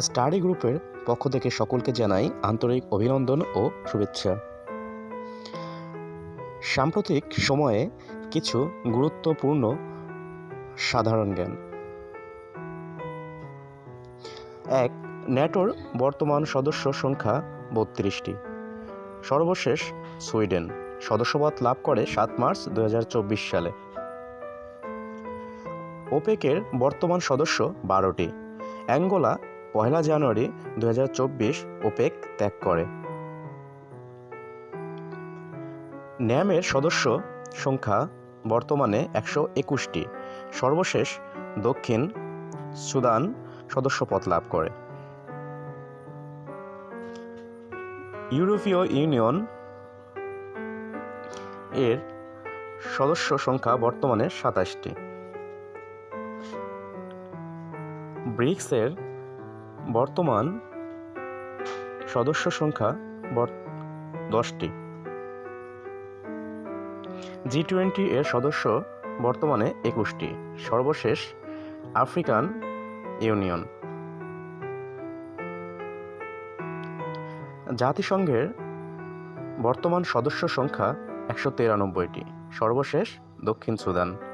Study গ্রুপের পক্ষ থেকে সকলকে জানাই আন্তরিক অভিনন্দন ও শুভেচ্ছা। সাম্প্রতিক সময়ে কিছু গুরুত্বপূর্ণ সাধারণ জ্ঞান। এক, ন্যাটোর বর্তমান সদস্য সংখ্যা বত্রিশটি। সর্বশেষ সুইডেন সদস্যপদ লাভ করে সাত মার্চ দু হাজার চব্বিশ সালে। ওপেকের বর্তমান সদস্য বারোটি। অ্যাঙ্গোলা পয়লা জানুয়ারি দু ওপেক ত্যাগ করে। ন্যামের সদস্য সংখ্যা বর্তমানে একশো একুশটি। সর্বশেষ দক্ষিণ সুদান সদস্যপদ লাভ করে। ইউরোপীয় ইউনিয়ন এর সদস্য সংখ্যা বর্তমানে সাতাশটি। ব্রিক্সের বর্তমান সদস্য সংখ্যা দশটি। জি টোয়েন্টি এর সদস্য বর্তমানে একুশটি। সর্বশেষ আফ্রিকান ইউনিয়ন। জাতিসংঘের বর্তমান সদস্য সংখ্যা একশো তিরানব্বইটি। সর্বশেষ দক্ষিণ সুদান।